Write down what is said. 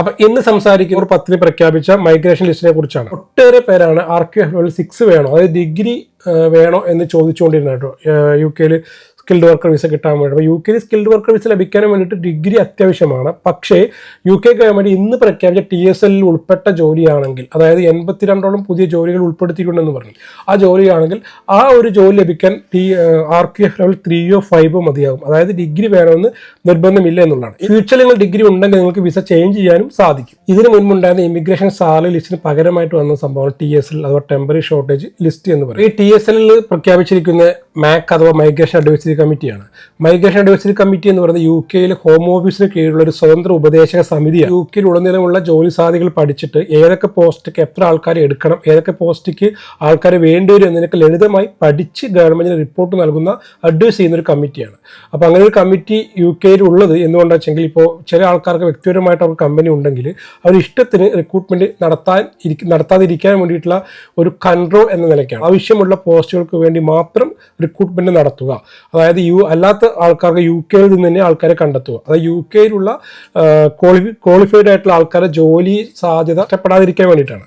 അപ്പൊ ഇന്ന് സംസാരിക്കുന്ന പത്തിന് പ്രഖ്യാപിച്ച മൈഗ്രേഷൻ ലിസ്റ്റിനെ കുറിച്ചാണ്. ഒട്ടേറെ പേരാണ് R Q F level six വേണോ? അതായത് ഡിഗ്രി വേണോ എന്ന് ചോദിച്ചുകൊണ്ടിരുന്നത് കേട്ടോ. യു കെയിൽ സ്കിൽഡ് വർക്കർ വിസ കിട്ടാൻ വേണ്ടി. അപ്പോൾ യു കെയിൽ സ്കിൽഡ് വർക്കർ വിസ ലഭിക്കാൻ വേണ്ടിയിട്ട് ഡിഗ്രി അത്യാവശ്യമാണ്. പക്ഷേ യു കെ ഗവൺമെന്റ് ഇന്ന് പ്രഖ്യാപിച്ച ടി എസ് എല്ലിൽ ഉൾപ്പെട്ട ജോലിയാണെങ്കിൽ അതായത് എൺപത്തിരണ്ടോളം പുതിയ ജോലികൾ ഉൾപ്പെടുത്തിയിട്ടുണ്ടെന്ന് പറഞ്ഞു. ആ ജോലിയാണെങ്കിൽ ആ ഒരു ജോലി ലഭിക്കാൻ T R Q F level ത്രീയോ ഫൈവോ മതിയാകും. അതായത് ഡിഗ്രി വേണമെന്ന് നിർബന്ധമില്ല എന്നുള്ളതാണ്. ഫ്യൂച്ചറിൽ നിങ്ങൾ ഡിഗ്രി ഉണ്ടെങ്കിൽ നിങ്ങൾക്ക് വിസ ചേഞ്ച് ചെയ്യാനും സാധിക്കും. ഇതിന് മുൻപുണ്ടായിരുന്ന ഇമിഗ്രേഷൻ സാലറി ലിസ്റ്റിന് പകരമായിട്ട് വന്ന സംഭവം ടി എസ് എൽ അഥവാ ടെമ്പററി ഷോർട്ടേജ് ലിസ്റ്റ് എന്ന് പറയും ഈ ടി എസ് എല്ലിൽ പ്രഖ്യാപിച്ചിരിക്കുന്ന മാക് അഥവാ മൈഗ്രേഷൻ അഡ്വൈസറി കമ്മിറ്റിയാണ് മൈഗ്രേഷൻ അഡ്വൈസറി കമ്മിറ്റി എന്ന് പറയുന്നത് യു കെയിൽ ഹോം ഓഫീസിന് കീഴിലുള്ള ഒരു സ്വതന്ത്ര ഉപദേശക സമിതിയാണ്. യു കെയിൽ ഉടനീളമുള്ള ജോലി സാധ്യതകൾ പഠിച്ചിട്ട് ഏതൊക്കെ പോസ്റ്റിക്ക് എത്ര ആൾക്കാരെ എടുക്കണം ഏതൊക്കെ പോസ്റ്റിക്ക് ആൾക്കാരെ വേണ്ടിവരും എന്നതിനൊക്കെ ലളിതമായി പഠിച്ച് ഗവൺമെന്റിന് റിപ്പോർട്ട് നൽകുന്ന അഡ്വൈസ് ചെയ്യുന്ന ഒരു കമ്മിറ്റിയാണ് അപ്പോൾ അങ്ങനെ ഒരു കമ്മിറ്റി യു കെയിൽ ഉള്ളത് എന്തുകൊണ്ടാണെന്ന് വെച്ചെങ്കിൽ ഇപ്പോൾ ചില ആൾക്കാർക്ക് വ്യക്തിപരമായിട്ട് അവർക്ക് കമ്പനി ഉണ്ടെങ്കിൽ അവർ ഇഷ്ടത്തിന് റിക്രൂട്ട്മെന്റ് നടത്താൻ നടത്താതിരിക്കാൻ വേണ്ടിയിട്ടുള്ള ഒരു കൺട്രോൾ എന്ന നിലയ്ക്കാണ്. ആവശ്യമുള്ള പോസ്റ്റുകൾക്ക് വേണ്ടി മാത്രം റിക്രൂട്ട്മെന്റ് നടത്തുക. അതായത് യു അല്ലാത്ത ആൾക്കാർക്ക് യു കെയിൽ നിന്ന് തന്നെ ആൾക്കാരെ കണ്ടെത്തുക. അതായത് യു കെയിലുള്ള ക്വാളിഫൈഡ് ആയിട്ടുള്ള ആൾക്കാരെ ജോലി സാധ്യത ഇഷ്ടപ്പെടാതിരിക്കാൻ വേണ്ടിയിട്ടാണ്.